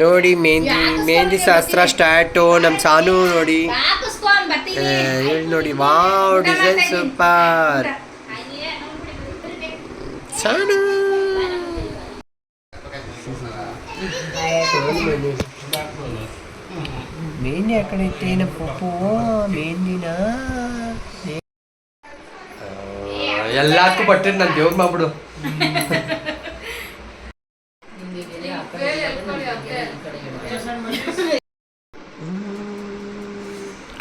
ನೋಡಿ ಮೆಹಂದಿ ಮೆಹಂದಿ ಶಾಸ್ತ್ರ ಸ್ಟಾರ್ಟು ನಮ್ಮ ಸಾನು ನೋಡಿ. ಹಾಕಿಸ್ಕೊಂಡ್ ಬರ್ತೀನಿ ಏ, ಇಲ್ಲಿ ನೋಡಿ wow design super. Sanu. Mehndi ಆ ಕಡೆ ಐತೆ ಏನಪ್ಪ ಪಪ್ಪು? ಮೆಹಂದಿನ ಎಲ್ಲಕ್ಕೂ ಬಟ್ಟೆ ನಾನು ದೇವ್ರ ಮಾಡ್ಬಿಡು.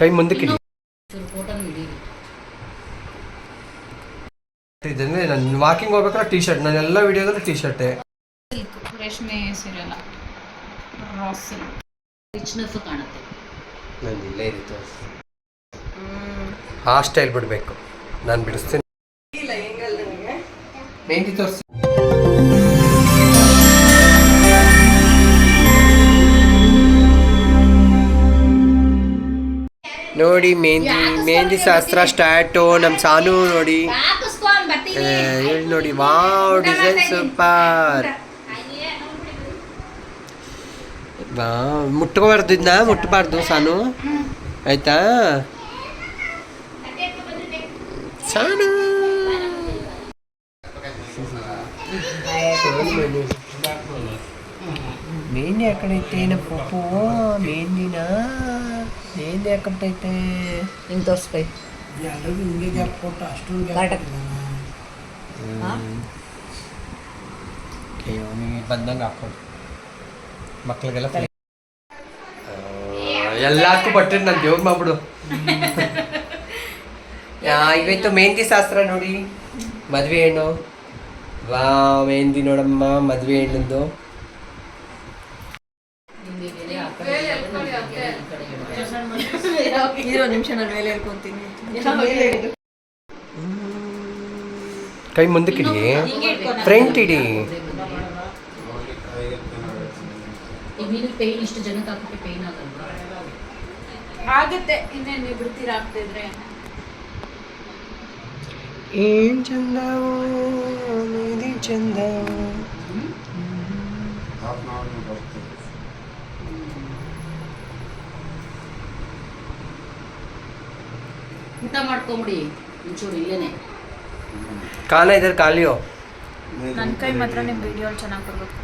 ಕೈ ಮುಂದಕ್ಕೆ ಇಡಿ ಇದಂದ್ರೆ ನಾನು ವಾಕಿಂಗ್ ಹೋಗ್ಬೇಕಾದ್ರೆ ಟೀ ಶರ್ಟ್ ನಾನು ಎಲ್ಲ ವಿಡಿಯೋದಲ್ಲಿ ಟೀ ಶರ್ಟ್ ರೇಷ್ಮೆ ಸೀರೆಲ್ಲ ರಿಚ್ನೆಸ್ ಕಾಣುತ್ತೆ. ನಾನು ಇಲ್ಲೇ ಇರುತ್ತೆ. ಆ ಸ್ಟೈಲ್ ಬಿಡಬೇಕು. ನಾನು ಬಿಡಿಸ್ತೀನಿ. ಮೆಹಂದಿ ತೋರಿಸಿ. ನೋಡಿ ಮೆಹಂದಿ ಮೆಹಂದಿ ಶಾಸ್ತ್ರ ಸ್ಟಾರ್ಟು ನಮ್ಮ ಸಾನು ನೋಡಿ. ಹೇಳಿ ನೋಡಿ ವಾವ್ ಡಿಸೈನ್ ಸೂಪರ್. ಮುಟ್ಕೋಬಾರ್ದು ಇದನ್ನ ಮುಟ್ಟಬಾರ್ದು ಸಾನು. ಆಯ್ತಾ? ಸಾನು. ಮೆಹಂದಿ ಆ ಕಡೆ ಐತೆ ಏನಪ್ಪ ಪಪ್ಪು ಮೆಹಂದಿನ? ಮೆಹಂದಿ ಹಾಕೊಂಡೈತೆ ಹಿಂಗ್ ತೋರ್ಸ್ಕೈ ಬಂದಂಗೆ ಹಾಕೊಂಡು ಮಕ್ಳಿಗೆಲ್ಲ ಎಲ್ಲಾದಕ್ಕೂ ಬಟ್ಟೆ ನಾನು ದೇವ್ರ ಮಾಡ್ಬಿಡು. ಇವತ್ತು ಮೆಹಂದಿ ಶಾಸ್ತ್ರ ನೋಡಿ. ಮದುವೆ ಹೆಣ್ಣು. ವಾ ಮೆಹಂದಿ ನೋಡಮ್ಮ ಮದುವೆ ಹೆಣ್ಣಂದು. ಇರೋ ನಿಮಿಷ ನಾನು ಮೇಲೆ ಇರ್ಕೊಂತೀನಿ. ಕೈ ಮುಂದಕ್ಕಿಡಿ ಫ್ರೆಂಟ್ ಫ್ರಂಟ್ ಇಡಿ. ಇಷ್ಟು ಜನಕ್ಕೆ ಹಾಕಕ್ಕೆ ಪೇಯ್ನ್ ಆಗಲ್ವಾ? ಆಗುತ್ತೆ ಇನ್ನೇನು ನಿವೃತ್ತಿ ಆಗ್ತಿದ್ರೆ ಏನ್ ಚಂದ ಮೆಹಂದಿ ಊಟ ಮಾಡ್ಕೊಂಬಿಡಿ ಒಂಚೂರು ಇಲ್ಲೇನೆ. ಕಾಲ ಇದ್ರೆ ಕಾಲಿಯೋ ನನ್ನ ಕೈ ಮಾತ್ರ ನಿಮ್ಮ ವಿಡಿಯೋ ಚೆನ್ನಾಗಿ ಬರಬೇಕು.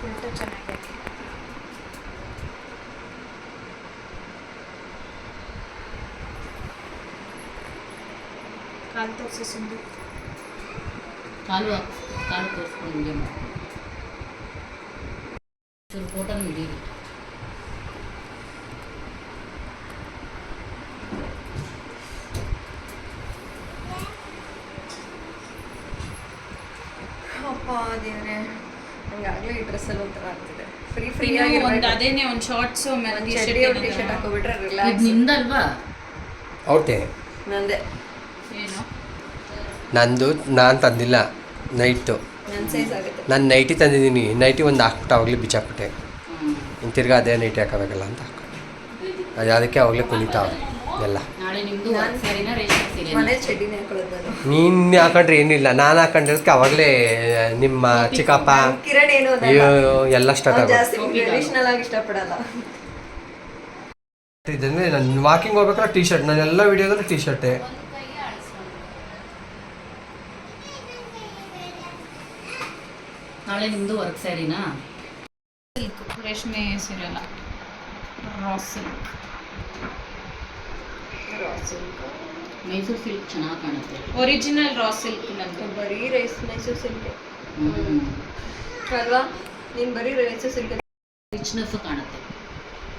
ಫಿಲ್ಟರ್ ಚೆನ್ನಾಗಿದೆ ಕಾಲು ತೋರಿಸಿ ಸುಂದು ಕಾಲು ಕಾಲು ತೋರಿಸ್ಕೊಂಡು ಹಿಂಗೆ ಮಾಡಿ ಫೋಟೋನ ಹಿಡೀರಿ. ದೇವ್ರೆ ನಂಗಾಗ್ಲೇ ಈ ಡ್ರೆಸ್ಸಲ್ಲಿ ಒಂಥರ ಆಗ್ತಿದೆ. ಫ್ರೀ ಫ್ರೀ ಆಗಿ ಒಂದು ಅದೇನೆ ಒಂದು ಶಾರ್ಟ್ಸ್ ಒಂದು ಚಡ್ಡಿ ಒಂದು ಟಿ ಶರ್ಟ್ ಹಾಕೋಬಿಟ್ರೆ ಇದು ರಿಲ್ಯಾಕ್ಸ್ ನಿಂದಲ್ವಾ? ಔಟೆ ನಂದೆ. ಏನು? ನಂದು ನಾನು ತಂದಿಲ್ಲ. ನೈಟು. ನನ್ನ ಸೈಜ್ ಆಗುತ್ತೆ. ನಾನು ನೈಟಿ ತಂದಿದ್ದೀನಿ. ನೈಟಿ ಒಂದು ಹಾಕ್ಬಿಟ್ಟು ಅವಾಗಲೇ ಬಿಚ್ಚಾಕ್ಬಿಟ್ಟೆ. ಇನ್ನು ತಿರ್ಗಾ ಅದೇ ನೈಟಿ ಹಾಕೋಬೇಕಲ್ಲ ಅಂತ ಹಾಕ್ಬಿಟ್ಟೆ ಅದು ಅದಕ್ಕೆ ಅವಾಗಲೇ ಕುಣಿತಾವ ಎಲ್ಲ. ನೀನು ಹಾಕೊಂಡ್ರೆ ಏನಿಲ್ಲ. ನಾನು ಹಾಕೊಂಡಿರೋದಕ್ಕೆ ಅವಾಗಲೇ ನಿಮ್ಮ ಚಿಕ್ಕಪ್ಪ ಎಲ್ಲ ಸ್ಟಾರ್ಟ್ ಅವ್ನು ಆಗೋದು. ಜಾಸ್ತಿ ಆಗಿ ಇಷ್ಟಪಡಲ್ಲ. ಇದಂದ್ರೆ ನಾನು ವಾಕಿಂಗ್ ಹೋಗ್ಬೇಕಾದ್ರೆ ಟೀ ಶರ್ಟ್ ನಾನು ಎಲ್ಲ ವಿಡಿಯೋದಲ್ಲಿ ಟೀ ಶರ್ಟ್ ನಾಳೆ ನಿಮ್ದು ವರ್ಕ್ ಸ್ಯಾರಿನಾ ಸಿಲ್ಕ್ ರೇಷ್ಮೆ ಸೀರೆಲ್ಲ ರಾ ಸಿಲ್ಕ್. ಮೈಸೂರು ಸಿಲ್ಕ್ ಚೆನ್ನಾಗಿ ಕಾಣುತ್ತೆ. ಒರಿಜಿನಲ್ ರಾ ಸಿಲ್ಕ್ ನಂದು. ಬರೀ ರೈಸ್ ಮೈಸೂರು ಸಿಲ್ಕ್ ಹ್ಮ್. ಅಲ್ವಾ? ನೀನ್ ಬರೀ ರೈಸ್ ಸಿಲ್ಕ್ ರಿಚ್ನೆಸ್ ಕಾಣುತ್ತೆ.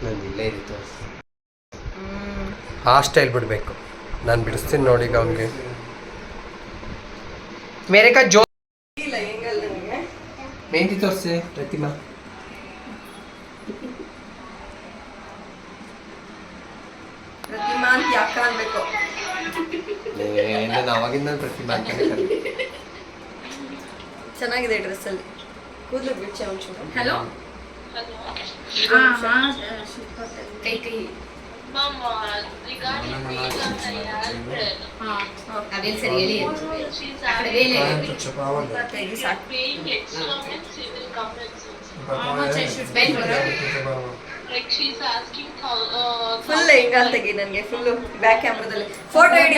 ನಾನು ಇಲ್ಲೇ ಇರುತ್ತೆ ಹ್ಮ್. ಆ ಸ್ಟೈಲ್ ಬಿಡಬೇಕು. ನಾನು ಬಿಡಿಸ್ತೀನಿ ನೋಡಿ ಈಗ ಅವನಿಗೆ. ಮೇರೆ ಕಾ ಜೋ ಮೆಹಂದಿ ತೋರಿಸಿ ಪ್ರತಿಮಾ. ನಾನು ಅವಾಗಿಂದ ಪ್ರತಿಮಾ ಅಂತಾನೆ ಕರೀತೀನಿ. ಚೆನ್ನಾಗಿದೆ ಡ್ರೆಸ್ ಅಲ್ಲಿ. ಕೂದಲು ಬಿಚ್ಚೆ ಒಂಚೂರು ಹಲೋ ಕೈ ಕೈ ಫುಲ್ ಹಿಂಗಲ್ ತೆಗಿ ನನಗೆ ಫುಲ್ಲು ಬ್ಯಾಕ್ ಕ್ಯಾಮ್ರಾದಲ್ಲಿ ಫೋಟೋ ಹಿಡಿ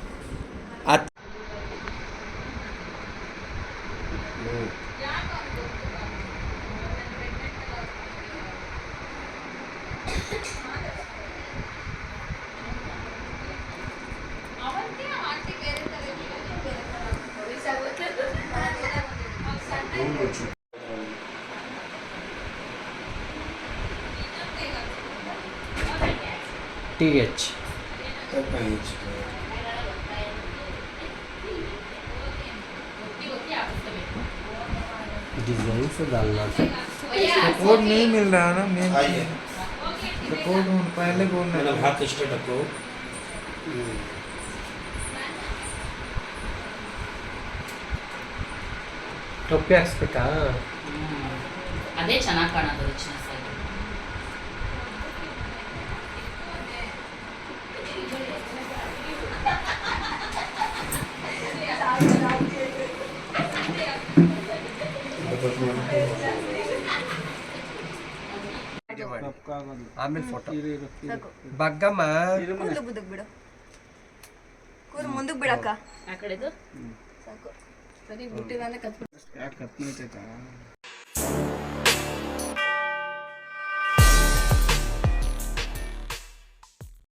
टी एच डिजाइन से डालना था रिपोर्ट नहीं मिल रहा है ना मेन आइए रिपोर्ट पहले बोलना मैंने हाथ स्ट्रेट रखो ಟೊಪ್ಪಿ ಹಾಕ್ಸ್ಬೇಕಾ ಅದೇ ಚೆನ್ನಾಗಿ ಕಾಣೋದು ರಿಚ್ನೆಸ್ ಆಮೇಲೆ ಫೋಟೋ ಬಗ್ಗಮ್ಮ. ಬಿಡು. ಕೂರು ಮುಂದಕ್ಕೆ ಬಿಡಕ್ಕ. ಆ ಕಡೆದು? ಸಾಕು. ಯಾಕೆ ಹತ್ತನೇ